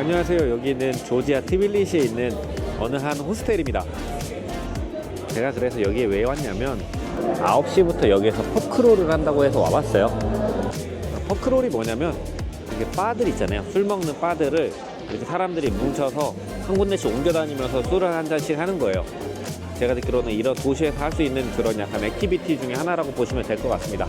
안녕하세요. 여기는 조지아 티빌리시에 있는 어느 한 호스텔입니다. 제가 그래서 여기에 왜 왔냐면 9시부터 여기에서 퍼크롤을 한다고 해서 와봤어요. 퍼크롤이 뭐냐면 이게 바들 있잖아요. 술 먹는 바들을 이렇게 사람들이 뭉쳐서 한 군데씩 옮겨 다니면서 술을 한 잔씩 하는 거예요. 제가 듣기로는 이런 도시에서 할 수 있는 그런 약간 액티비티 중에 하나라고 보시면 될 것 같습니다.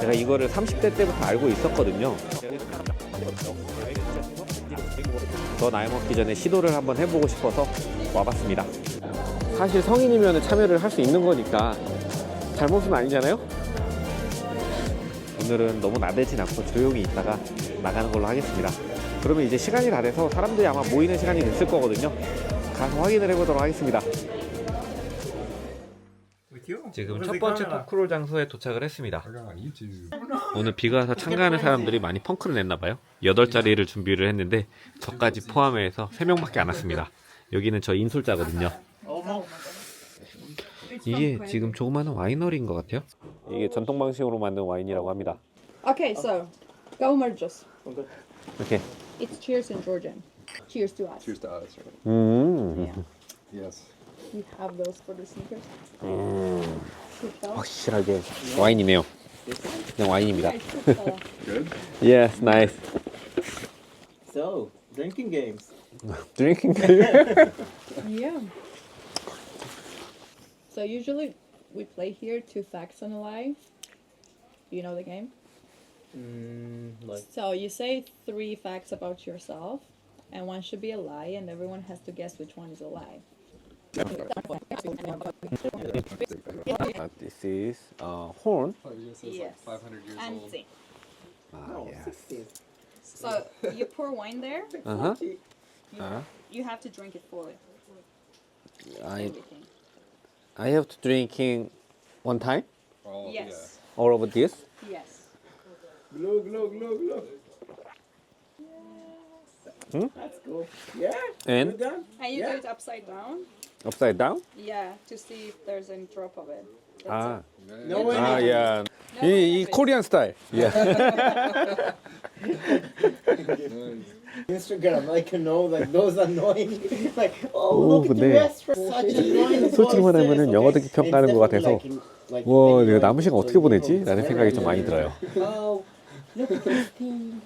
제가 이거를 30대 때부터 알고 있었거든요. 더 나이 먹기 전에 시도를 한번 해보고 싶어서 와봤습니다. 사실 성인이면 참여를 할 수 있는 거니까 잘못은 아니잖아요? 오늘은 너무 나대진 않고 조용히 있다가 나가는 걸로 하겠습니다. 그러면 이제 시간이 다 돼서 사람들이 아마 모이는 시간이 됐을 거거든요. 가서 확인을 해보도록 하겠습니다. 지금 첫 번째 포크롤 장소에 도착을 했습니다. 오늘 비가 와서 참가하는 사람들이 많이 펑크를 냈나 봐요. 8자리를 준비를 했는데 저까지 포함해서 3명밖에 안 왔습니다. 여기는 저 인솔자거든요. 이게 지금 조그마한 와이너리인 것 같아요. 이게 전통 방식으로 만든 와인이라고 합니다. Okay, so go merges. 이렇게. It's cheers in Georgian. Cheers to us. Cheers to us, right? 음. Yeah. Yes. We have those for the sneakers. 음. Good fella. 확실하게 와인이네요. 그냥 와인입니다. Nice, good fella. Good. Yes, nice. So, drinking games. Drinking. yeah. So usually we play here two facts and a lie. You know the game? Mm, like, So you say three facts about yourself, and one should be a lie, and everyone has to guess which one is a lie. Uh, this is uh, horn. Oh, you say it's Yes. 500 years And old. sing. Ah, no, yes. So you pour wine there. Uh-huh. You, Uh-huh. you have to drink it fully. I Everything. I have to drinking one time All, Yes. all of this. Yes. Glug, glug, glug, glug. Hmm? That's cool. Yeah. And Good done. And you Yeah. do it upside down. Upside down. Yeah, to see if there's any drop of it. That's 아, Yeah. No way. 아, yeah. it. No 이, 이 it. 코리안 스타일. Yeah. Nice. Instagram, like you know, like those annoying, like oh 오, look at the 근데 restaurant, such annoying 솔직히 voices. 말하면은 영어 듣기 Okay, 평가하는 것 it's 같아서 definitely like in- like 와, 내가 남은 시간 어떻게 보내지? 라는 생각이 좀 많이 들어요. Oh, look at this thing.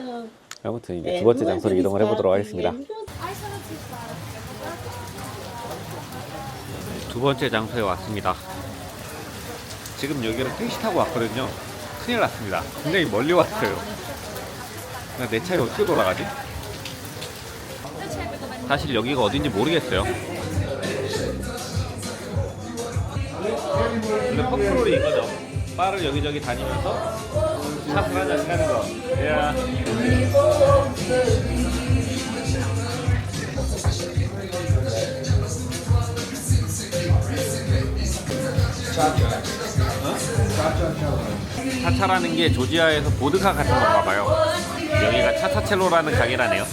Oh. 아무튼 이제 두 번째 장소로 이동을 해보도록 하겠습니다. and look- 두 번째 장소에 왔습니다. 지금 여기를 택시 타고 왔거든요. 큰일 났습니다. 굉장히 멀리 왔어요. 나내 차에 어떻게 돌아가지? 사실 여기가 어딘지 모르겠어요. 근데 퍼크롤이 이거죠. 바를 여기저기 다니면서 샷을 한잔씩 하는 거. 야. 차차라는 게 조지아에서 보드카 같은 건가 봐요. 여기가 차차첼로라는 가게라네요.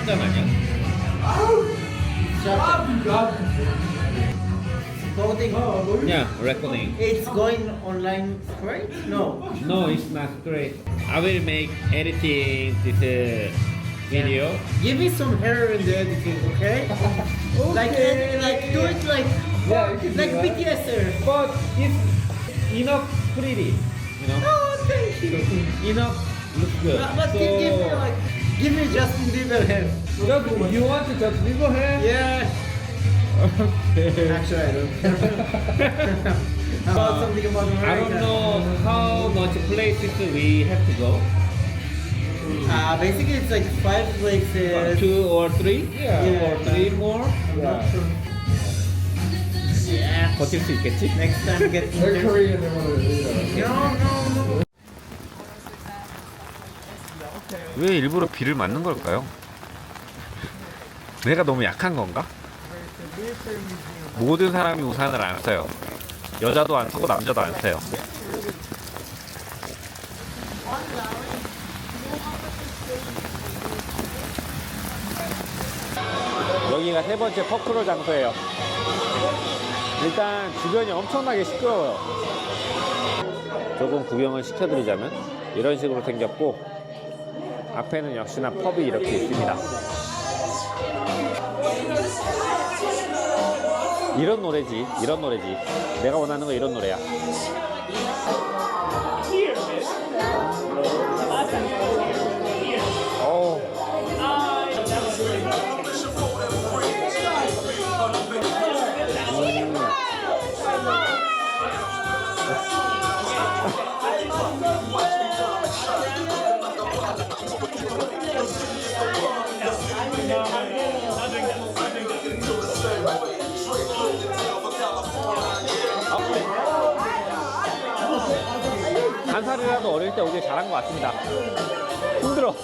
소주잔 아니야? Clothing. Yeah, reckoning. It's going online straight? No. No, it's not great. I will make editing this uh, video. Give me some hair in the editing, okay? Like, uh, like do it like, Yeah, you can do like that. BTS sir. But it's enough pretty, you know. Oh, thank you. Enough looks good. But, but give, give me like, give me Justin Bieber hair. Just, you want to just leave hair? Yeah. Okay. Actually, I don't. How about something about America? I don't know how much places we have to go. Uh, basically, it's like five places. Two or three? Yeah. Two or three more? I'm not sure. Yeah. 버틸 수 있겠지? Next time, get They're in Korean, they want to, you know. No, no, no. 왜 일부러 비를 맞는 걸까요? 내가 너무 약한 건가? 모든 사람이 우산을 안 써요. 여자도 안 쓰고 남자도 안 써요. 여기가 세 번째 퍼크롤 장소예요. 일단 주변이 엄청나게 시끄러워요. 조금 구경을 시켜드리자면 이런 식으로 생겼고 앞에는 역시나 펍이 이렇게 있습니다. 이런 노래지, 이런 노래지. 내가 원하는 건 이런 노래야. 한 살이라도 어릴 때 오길 잘한 것 같습니다. 힘들어.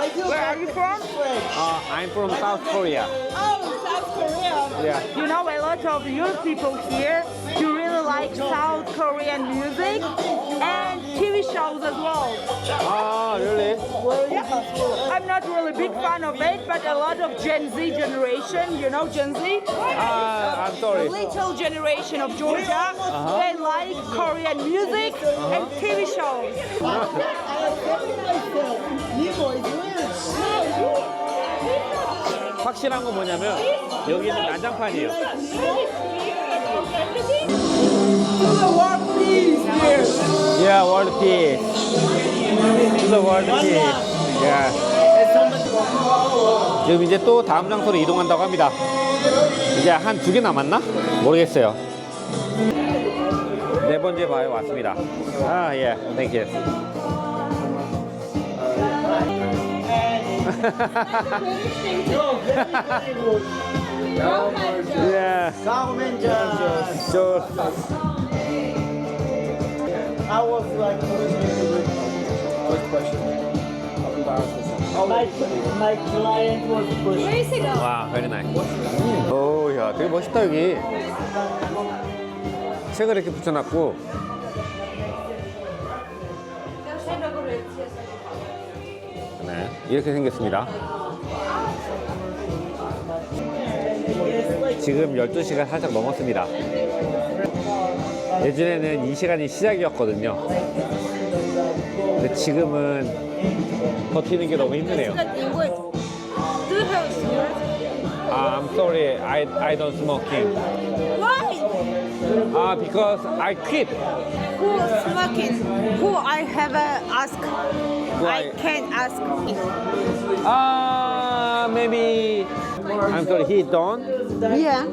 Where are you from? Uh, I'm from South Korea. Oh, South Korea. Yeah. You know, a lot of your people here, you really like South Korean music and TV shows as well. Ah, really? Yeah. I'm not really big fan of it, but a lot of Gen Z generation, you know Gen Z? Ah, I'm sorry. Little generation of Georgia, they like Korean music and TV shows. 확실한 건 뭐냐면 여기는 난장판이에요. Yeah, world peace. To the world peace. Yeah. 지금 이제 또 다음 장소로 이동한다고 합니다. 이제 한 두 개 남았나? 모르겠어요. 네 번째 바에 왔습니다. 아, 예. Thank you. Yeah. I was like First question. I'll be back for some. my, my client was pushed. 와, very nice. 오, 야, 되게 멋있다 여기. 책을 이렇게 붙여놨고. 네, 이렇게 생겼습니다. 지금 12시가 살짝 넘었습니다. 예전에는 이 시간이 시작이었거든요. 근데 지금은 버티는 게 너무 힘드네요. Do you have cigarettes? Uh, I'm sorry, I, I don't smoking. Why? Uh, because I quit. Who smoking? Who I have uh, ask? Why? I can ask. Uh, maybe I'm sorry, he don't Yeah.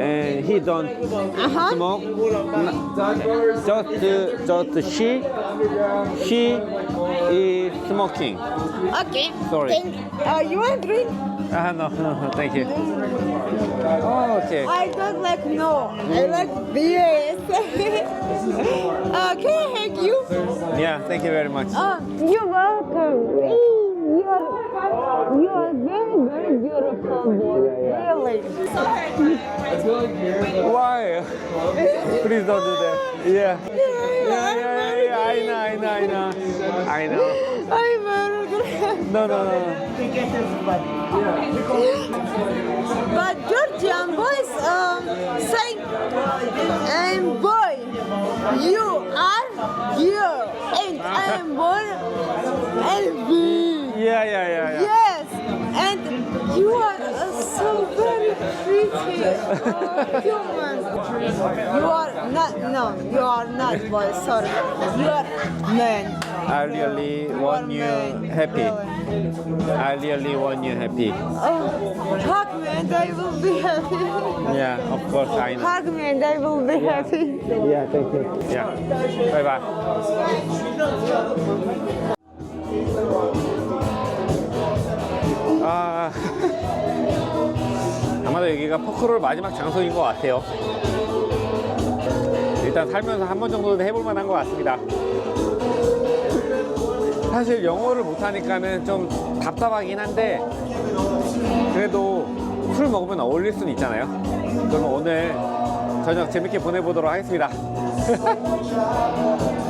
and he don't Uh huh. smoke. N- Just, just she, she is smoking. Okay. Sorry. Thank, uh, you want drink? Uh, no, no, thank you. Oh, okay. I don't like no. I like uh, can I hug you? Yeah, thank you very much. Uh, you're welcome. You are, you are very beautiful boy. Really. Why? Please don't do that. Yeah. Yeah, yeah, yeah, I know, I know, I know. I know. I'm very good. No, no, no. But Georgian boys um, say, I'm boy. You You are not, no, you are not boy, sorry. You are man. I really want you man. happy. I really want you happy. Oh, hug me and I will be happy. Yeah, of course, I know. Hug me and I will be happy. Yeah, thank you. Yeah. Bye 여기가 포크롤 마지막 장소인 것 같아요. 일단 살면서 한 번 정도는 해볼 만한 것 같습니다. 사실 영어를 못하니까는 좀 답답하긴 한데 그래도 술 먹으면 어울릴 수는 있잖아요. 그럼 오늘 저녁 재밌게 보내보도록 하겠습니다.